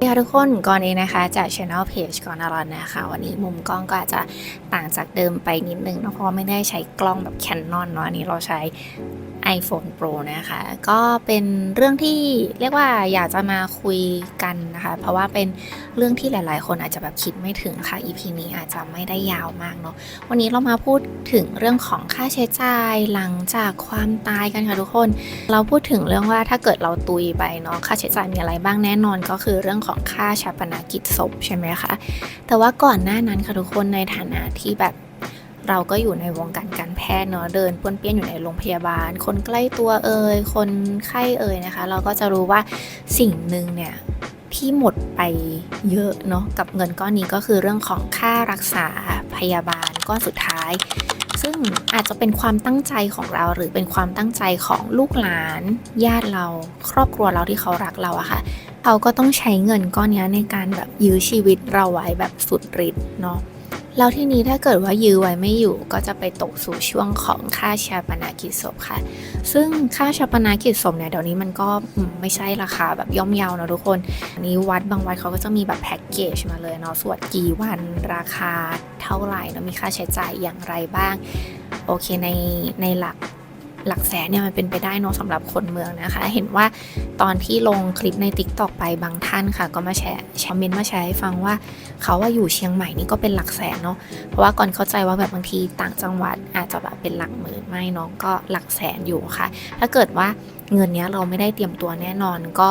สวัสดีค่ะทุกคนก่อนเองนะคะจาก Channel Page ก่อนอรอนนะคะ วันนี้มุมกล้องก็อาจจะต่างจากเดิมไปนิดนึงเนอะเพราะไม่ได้ใช้กล้องแบบแคนนอนเนาะอันนี้เราใช้ iPhone Pro นะคะ ก็เป็นเรื่องที่เรียกว่าอยากจะมาคุยกันนะคะ เพราะว่าเป็นเรื่องที่หลาย ๆ คนอาจจะแบบคิดไม่ถึงค่ะ EP นี้อาจจะไม่ได้ยาวมากเนาะวันนี้เรามาพูดถึงเรื่องของค่าใช้จ่ายหลังจากความตายกันค่ะทุกคน เราพูดถึงเรื่องว่าถ้าเกิดเราตุยไปเนาะค่าใช้จ่ายมีอะไรบ้างแน่นอน ก็คือเรื่องของค่าชาปนกิจศพใช่ไหมคะแต่ว่าก่อนหน้านั้นค่ะทุกคนในฐานะที่แบบ เราก็อยู่ในวงการการแพทย์เนาะเดินป้วนเปี้ยนอยู่ในโรงพยาบาล คนใกล้ตัวเอ่ยคนไข้เอ่ยนะคะ เราก็จะรู้ว่าสิ่งหนึ่งเนี่ยที่หมดไปเยอะเนาะกับเงินก้อนนี้ก็คือเรื่องของค่ารักษาพยาบาลก้อนสุดท้าย ซึ่งอาจจะเป็นความตั้งใจของเราหรือเป็นความตั้งใจของลูกหลาน ญาติเราครอบครัวเราที่เขารักเราอะค่ะเขาก็ต้องใช้เงินก้อนนี้ในการแบบยื้อชีวิตเราไว้แบบสุดฤทธิ์เนาะ แล้วทีนี้ถ้าเกิดว่ายื้อไว้ไม่อยู่ก็จะไปตกสู่ช่วงของค่าชาปนากิจศพค่ะ ซึ่งค่าชาปนากิจศพเนี่ยเดี๋ยวนี้มันก็ไม่ใช่ราคาแบบย่อมเยาวนะทุกคนนนี้วัดบางวัดเขาก็จะมีแบบแพ็กเกจมาเลยเนาะสวดกี่วันราคาเท่าไหร่เนาะมีค่าใช้จ่ายอย่างไรบ้าง โอเคในในหลัก หลักแสนเนี่ยมันเป็นไปได้เนอะสำหรับคนเมืองนะคะ เห็นว่าตอนที่ลงคลิปใน t ิ k t o k ไปบางท่านค่ะ ก็มาแชร์แชร์เมนต์มาแชร์ให้ฟังว่าเขาว่าอยู่เชียงใหม่นี่ก็เป็นหลักแสนเนาะเพราะว่าก่อนเข้าใจว่าแบบบางทีต่างจังหวัดอาจจะแบบเป็นหลักหมื่นไม่เนาะก็หลักแสนอยู่ค่ะ ถ้าเกิดว่าเงินเนี้ยเราไม่ได้เตรียมตัวแน่นอนก็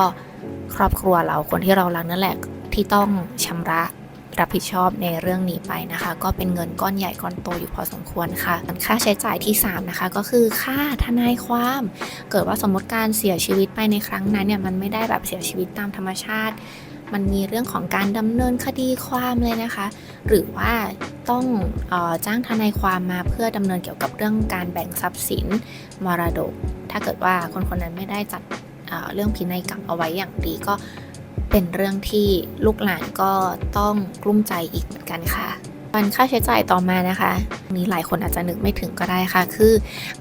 ครอบครัวเราคนที่เรารักนั่นแหละที่ต้องชำระ รับผิดชอบในเรื่องนี้ไปนะคะ ก็เป็นเงินก้อนใหญ่ก้อนโตอยู่พอสมควรค่ะค่าใช้จ่ายที่ 3 นะคะ ก็คือค่าทนายความ เกิดว่าสมมติการเสียชีวิตไปในครั้งนั้นเนี่ยมันไม่ได้แบบเสียชีวิตตามธรรมชาติ มันมีเรื่องของการดำเนินคดีความเลยนะคะ หรือว่าต้องออจ้างทนายความมาเพื่อดำเนินเกี่ยวกับเรื่องการแบ่งทรัพย์สินมรดก ถ้าเกิดว่าคนคนนั้นไม่ได้จัดเเรื่องพินัยกรรมเอาไว้อย่างดีก็ เป็นเรื่องที่ลูกหลานก็ต้องกลุ้มใจอีกเหมือนกันค่ะันค่าใช้จ่ายต่อมานะคะนี้หลายคนอาจจะนึกไม่ถึงก็ได้ค่ะ คือ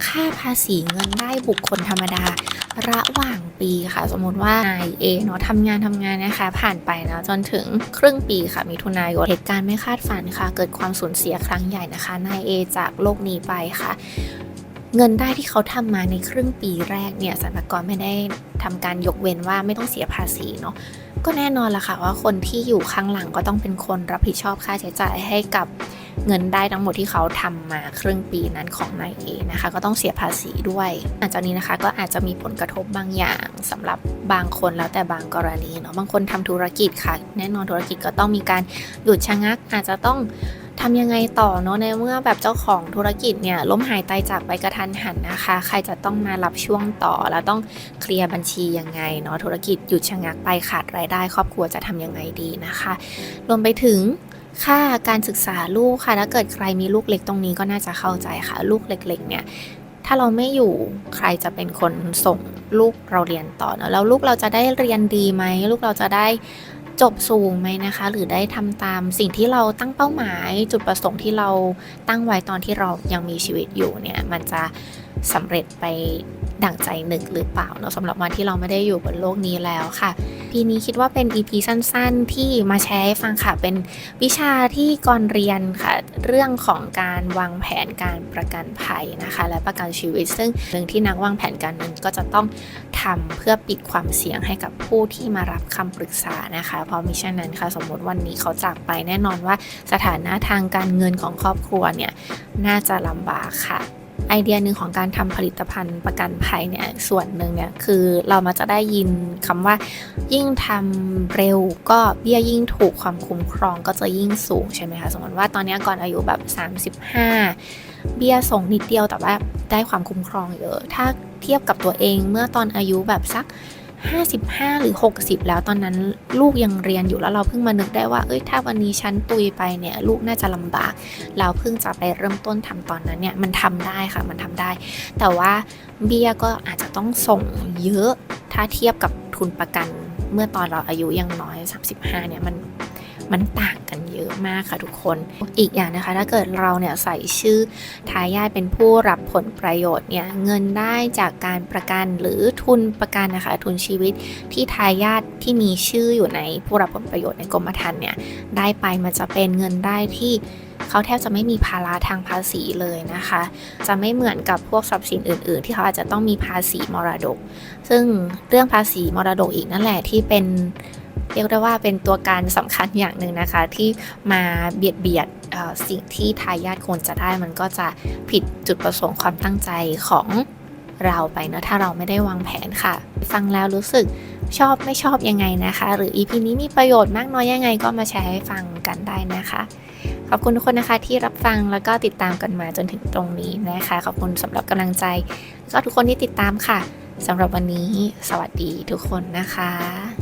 ค่าภาษีเงินได้บุคคลธรรมดา ระหว่างปีค่ะ สมมติว่านายเอเนาะทำงานทำงานนะคะ ผ่านไปนะจนถึงครึ่งปีค่ะมิถุนายนเหตุการณ์ไม่คาดฝันค่ะ เกิดความสูญเสียครั้งใหญ่นะคะนายเอจากโลกนี้ไปค่ะ เงินได้ที่เขาทำมาในครึ่งปีแรกเนี่ยสรรพากรไม่ได้ทำการยกเว้นว่าไม่ต้องเสียภาษีเนาะ ก็แน่นอนละค่ะว่าคนที่อยู่ข้างหลังก็ต้องเป็นคนรับผิดชอบค่าใช้จ่ายให้กับเงินได้ทั้งหมดที่เขาทำมาครึ่งปีนั้นของนายเอนะคะ ก็ต้องเสียภาษีด้วยหลังจากนี้นะคะก็อาจจะมีผลกระทบบางอย่างสำหรับบางคนแล้วแต่บางกรณีเนาะบางคนทำธุรกิจค่ะ แน่นอนธุรกิจก็ต้องมีการหยุดชะงักอาจจะต้อง ทำยังไงต่อเนาะในเมื่อแบบเจ้าของธุรกิจเนี่ยล้มหายตายจากไปกระทันหันนะคะ ใครจะต้องมารับช่วงต่อแล้วต้องเคลียร์บัญชียังไงเนาะธุรกิจหยุดชะงักไปขาดรายได้ ครอบครัวจะทำยังไงดีนะคะ รวมไปถึงค่าการศึกษาลูกค่ะถ้าเกิดใครมีลูกเล็กตรงนี้ก็น่าจะเข้าใจค่ะ ลูกเล็กๆเนี่ยถ้าเราไม่อยู่ใครจะเป็นคนส่งลูกเราเรียนต่อเนอะแล้วลูกเราจะได้เรียนดีไหมลูกเราจะได้ จบสูงไหมนะคะ หรือได้ทำตามสิ่งที่เราตั้งเป้าหมาย จุดประสงค์ที่เราตั้งไว้ตอนที่เรายังมีชีวิตอยู่เนี่ยมันจะสำเร็จไปดั่งใจหนึ่งหรือเปล่าเนาะสำหรับวันที่เราไม่ได้อยู่บนโลกนี้แล้วค่ะ นี้คิดว่าเป็น EP สั้นๆ ที่มาแชร์ให้ฟังค่ะ เป็นวิชาที่ก่อนเรียนค่ะ เรื่องของการวางแผนการประกันภัยนะคะ และประกันชีวิต ซึ่งหนึ่องที่นักวางแผนการเงินก็จะต้องทำเพื่อปิดความเสี่ยงให้กับผู้ที่มารับคำปรึกษานะคะ เพราะมิฉะนั้นค่ะ สมมติวันนี้เขาจากไปแน่นอนว่าสถานะทางการเงินของครอบครัวเนี่ยน่าจะลำบากค่ะ ไอเดียหนึ่งของการทำผลิตภัณฑ์ประกันภัยเนี่ยส่วนหนึ่งเนี่ยคือเรามาจะได้ยินคำว่า ยิ่งทำเร็วก็เบี้ยยิ่งถูกความคุ้มครองก็จะยิ่งสูงใช่ไหมคะสมมติว่าตอนนี้ก่อนอายุแบบ 35 เบี้ยส่งนิดเดียวแต่ว่าได้ความคุ้มครองเยอะ ถ้าเทียบกับตัวเองเมื่อตอนอายุแบบสัก 55 หรือ 60 แล้วตอนนั้นลูกยังเรียนอยู่แล้วเราเพิ่งมานึกได้ว่า เอ้ยถ้าวันนี้ฉันตุยไปเนี่ยลูกน่าจะลำบาก เราเพิ่งจะไปเริ่มต้นทำตอนนั้นเนี่ยมันทำได้ค่ะมันทำได้ แต่ว่าเบี้ยก็อาจจะต้องส่งเยอะถ้าเทียบกับทุนประกันเมื่อตอนเราอายุยังน้อย 35 เนี่ยมัน มันต่างกันเยอะมากค่ะทุกคน อีกอย่างนะคะ ถ้าเกิดเราเนี่ยใส่ชื่อทายาทเป็นผู้รับผลประโยชน์เนี่ยเงินได้จากการประกันหรือทุนประกันนะคะ ทุนชีวิตที่ทายาทที่มีชื่ออยู่ในผู้รับผลประโยชน์ในกรมธรรม์เนี่ยได้ไปมันจะเป็นเงินได้ที่เขาแทบจะไม่มีภาระทางภาษีเลยนะคะ จะไม่เหมือนกับพวกทรัพย์สินอื่น ๆ ที่เขาอาจจะต้องมีภาษีมรดก ซึ่งเรื่องภาษีมรดกอีกนั่นแหละที่เป็น เรียกได้ว่าเป็นตัวการสำคัญอย่างหนึ่งนะคะ ที่มาเบียดเบียดสิ่งที่ทายาทควรจะได้มันก็จะผิดจุดประสงค์ความตั้งใจของเราไปเนอะถ้าเราไม่ได้วางแผนค่ะ ฟังแล้วรู้สึกชอบไม่ชอบยังไงนะคะ หรือ EP นี้มีประโยชน์มากน้อยยังไงก็มาแชร์ให้ฟังกันได้นะคะ ขอบคุณทุกคนนะคะที่รับฟังแล้วก็ติดตามกันมาจนถึงตรงนี้นะคะ ขอบคุณสำหรับกำลังใจ ก็ทุกคนที่ติดตามค่ะสำหรับวันนี้ สวัสดีทุกคนนะคะ